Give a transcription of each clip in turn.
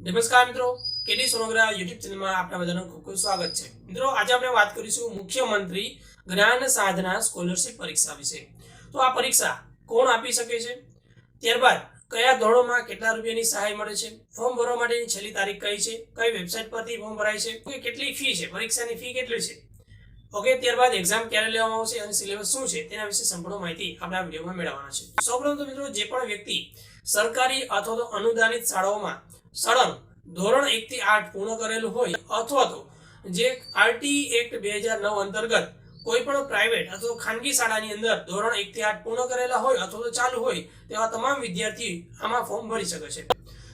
નમસ્કાર મિત્રો, કેડી સોનોગ્રા યુટ્યુબ ચેનલમાં આપણા બધાનું ખૂબ ખૂબ સ્વાગત છે. મિત્રો, આજે આપણે વાત કરીશું મુખ્યમંત્રી જ્ઞાન સાધના સ્કોલરશિપ પરીક્ષા વિશે. તો આ પરીક્ષા કોણ આપી શકે છે? ત્યારબાદ, કયા ધોરણોમાં કેટલા રૂપિયાની સહાય મળે છે? ફોર્મ ભરવા માટેની છેલ્લી તારીખ કઈ છે? કઈ વેબસાઇટ પરથી ફોર્મ ભરાય છે? કે કેટલી ફી છે? પરીક્ષાની ફી કેટલી છે? ઓકે, ત્યારબાદ એક્ઝામ ક્યારે લેવામાં આવશે અને સિલેબસ શું છે? તેના વિશે સંપૂર્ણ માહિતી આપણે આ વિડીયોમાં મેળવવાના છે. સૌપ્રથમ તો મિત્રો, જે પણ વ્યક્તિ સરકારી અથવા તો અનુદાનિત શાળાઓમાં સળંગ ધોરણ એક થી આઠ પૂર્ણ કરેલું હોય અથવા તો જે આરટી એક્ટ બે હજાર નવ અંતર્ગત કોઈ પણ પ્રાઇવેટ અથવા ખાનગી શાળાની અંદર ધોરણ એક થી આઠ પૂર્ણ કરેલા હોય અથવા તો ચાલુ હોય તેવા તમામ વિદ્યાર્થી આમાં ફોર્મ ભરી શકે છે.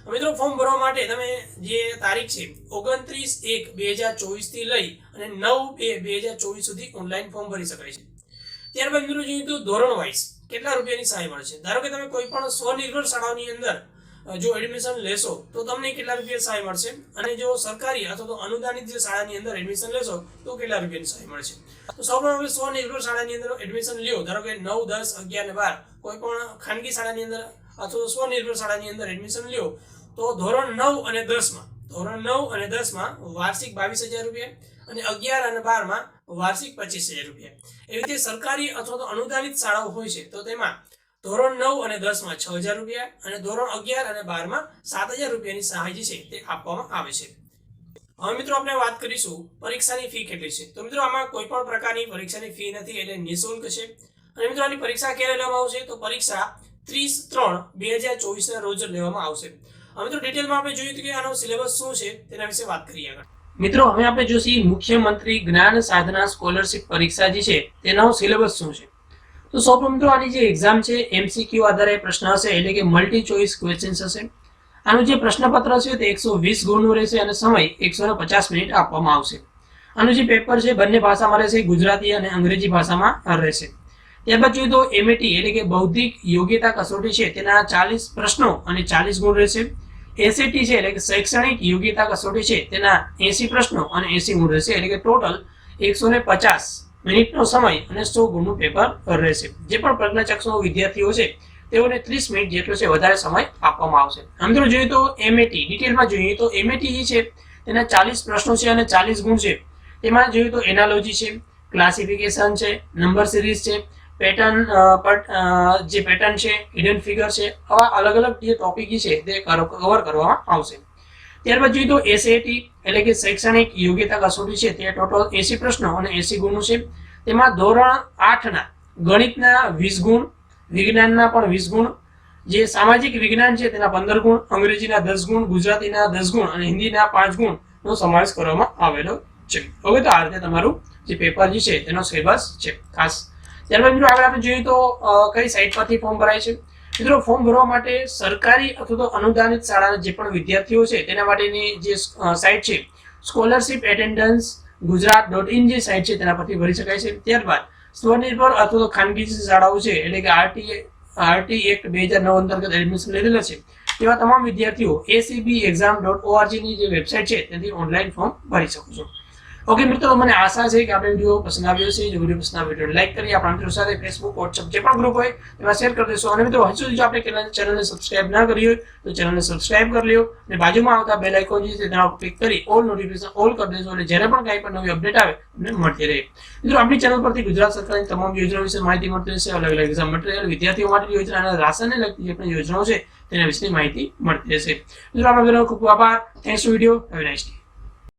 મિત્રો ફોર્મ ભરવા માટે તમે જે તારીખ છે, ઓગણત્રીસ એક બે હજાર ચોવીસથી લઈ અને નવ બે બે હજાર ચોવીસ સુધી ઓનલાઈન ફોર્મ ભરી શકાય છે. ત્યારબાદ મિત્રો, જોઈએ તો ધોરણ વાઇઝ કેટલા રૂપિયાની સહાય મળશે ધારો કે તમે કોઈ પણ સ્વનિર્ભર શાળાઓની અંદર જો એડમિશન લેશો, તો તમને કેટલા રૂપિયા સહાય મળશે? અને જો સરકારી અથવા તો અનુદાનિત જે શાળાની અંદર એડમિશન લેશો, તો કેટલા રૂપિયાની સહાય મળશે? તો સૌપ્રથમ સો સ્વનિર્ભર શાળાની અંદર એડમિશન લ્યો. ધારો કે નવ, દસ, અગિયાર ને બાર, કોઈ પણ ખાનગી શાળાની અંદર અથવા તો સ્વનિર્ભર શાળાની અંદર એડમિશન લ્યો, તો ધોરણ નવ અને દસમાં ધોરણ નવ અને દસમાં વાર્ષિક બાવીસ હજાર રૂપિયા અને અગિયાર અને બારમાં વાર્ષિક પચીસ હજાર રૂપિયા. એવી રીતે સરકારી અથવા તો અનુદાનિત શાળાઓ હોય છે, તો તેમાં ધોરણ નવ અને દસમાં છ હજાર રૂપિયા અને ધોરણ અગિયાર અને બારમાં સાત હજાર રૂપિયાની સહાય જે છે તે આપવામાં આવે છે. હવે મિત્રો આપણે વાત કરીશું પરીક્ષાની ફી કેટલી છે. તો મિત્રો આમાં કોઈ પણ પ્રકારની પરીક્ષાની ફી નથી એટલે નિઃશુલ્ક છે. અને મિત્રો આની પરીક્ષા ક્યારે લેવામાં આવશે? તો પરીક્ષા ત્રીસ ત્રણ બે હજાર ચોવીસના રોજ લેવામાં આવશે. હવે મિત્રો ડિટેલમાં આપણે જોયું કે આનો સિલેબસ શું છે તેના વિશે વાત કરીએ આગળ. મિત્રો હવે આપણે જોશી મુખ્યમંત્રી જ્ઞાન સાધના સ્કોલરશિપ પરીક્ષા જે છે તેનો સિલેબસ શું છે. તો સૌપ્રથમ મિત્રો આની જે એક્ઝામ છે એમસીક્યુ આધારે પ્રશ્ન હશે, એટલે કે મલ્ટી ચોઇસ ક્વેશ્ચન્સ હશે. આનું જે પ્રશ્નપત્ર છે, તે એકસો વીસ ગુણનું રહેશે અને સમય એકસો પચાસ મિનિટ આપવામાં આવશે. આનું જે પેપર છે, બંને ભાષામાં રહેશે, ગુજરાતી અને અંગ્રેજી ભાષામાં રહેશે. ત્યારબાદ જોઈએ તો એમએટી એટલે કે બૌદ્ધિક યોગ્યતા કસોટી છે, તેના ચાલીસ પ્રશ્નો અને ચાલીસ ગુણ રહેશે. એસએટી છે, એટલે કે શૈક્ષણિક યોગ્યતા કસોટી છે, તેના એસી પ્રશ્નો અને એસી ગુણ રહેશે, એટલે કે ટોટલ એકસો પચાસ મિનિટનો સમય અને સો ગુણનું પેપર રહેશે. જે પણ પ્રજ્ઞાચક્ષુ વિદ્યાર્થીઓ છે, તેઓને ત્રીસ મિનિટ જેટલો છે વધારે સમય આપવામાં આવશે. અંદર જોઈએ તો એમએટી ડિટેલમાં જોઈએ તો એમએટી છે, તેના ચાલીસ પ્રશ્નો છે અને ચાલીસ ગુણ છે. તેમાં જોઈએ તો એનાલોજી છે ક્લાસિફિકેશન છે નંબર સિરીઝ છે પેટર્ન જે પેટર્ન છે હિડન ફિગર છે, આવા અલગ અલગ જે ટોપિક છે, તે કવર કરવામાં આવશે. ત્યારબાદ જોઈએ તો એસએટી એટલે કે શૈક્ષણિક યોગ્યતા કસોટી છે, તે ટોટલ એસી પ્રશ્નો અને એસી ગુણનું છે. તેમાં ધોરણ આઠના ગણિતના વીસ ગુણ, વિજ્ઞાનના પણ વીસ ગુણ, જે સામાજિક વિજ્ઞાન છે તેના પંદર ગુણ, અંગ્રેજીના દસ ગુણ, ગુજરાતીના દસ ગુણ અને હિન્દીના પાંચ ગુણ નો સમાવેશ કરવામાં આવેલો છે. હવે તો આ રીતે તમારું જે પેપર જે છે તેનો સિલેબસ છે. ખાસ. ત્યારબાદ મિત્રો આગળ આપણે જોઈએ તો કઈ સાઇટ પરથી ફોર્મ ભરાય છે? મિત્રો ફોર્મ ભરવા માટે સરકારી અથવા તો અનુદાનિત શાળાના જે પણ વિદ્યાર્થીઓ છે, તેના માટેની જે સાઇટ છે scholarship attendance Gujarat dot in જે સાઇટ છે, તેના પરથી ભરી શકાય છે. ત્યારબાદ સ્વનિર્ભર અથવા તો ખાનગી શાળાઓ છે, એટલે કે આરટી આરટી એક્ટ બે હજાર નવ અંતર્ગત એડમિશન લીધેલા છે, તેવા તમામ વિદ્યાર્થીઓ એસીબી એક્ઝામ ડોટ ઓઆરજીની જે વેબસાઇટ છે તેથી ઓનલાઈન ફોર્મ ભરી શકો છો. ઓકે મિત્રો, મને આશા છે કે આપણે વીડિયો પસંદ આવ્યો છે જો વીડિયો પસંદ આવ્યો લાઈક કરી, આપણા મિત્રો સાથે ફેસબુક વોટ્સઅપ જે પણ ગ્રુપ હોય, તેમાં શેર કરી દેશો. અને મિત્રો, હજુ સુધી આપણે ચેનલને સબસ્ક્રાઇબ ના કરી હોય, તો ચેનલને સબસ્ક્રાઇબ કરી લ્યો અને બાજુમાં આવતા બેલ આઇકોન છે તેના ક્લિક કરી ઓલ નોટિફિકેશન ઓલ કરી દેશો એટલે જ્યારે પણ કાંઈ પણ નવી અપડેટ આવે, તમને મળતી રહે. મિત્રો, આપણી ચેનલ પરથી ગુજરાત સરકારની તમામ યોજનાઓ વિશે માહિતી મળતી રહેશે. અલગ અલગ એક્ઝામ મટીરિયલ વિદ્યાર્થીઓ માટે યોજના અને રાશનને લગતી જે પણ યોજનાઓ છે, તેના વિશેની માહિતી મળતી રહેશે. મિત્રો આપણા ખૂબ ખૂબ આભાર. Thanks video have nice day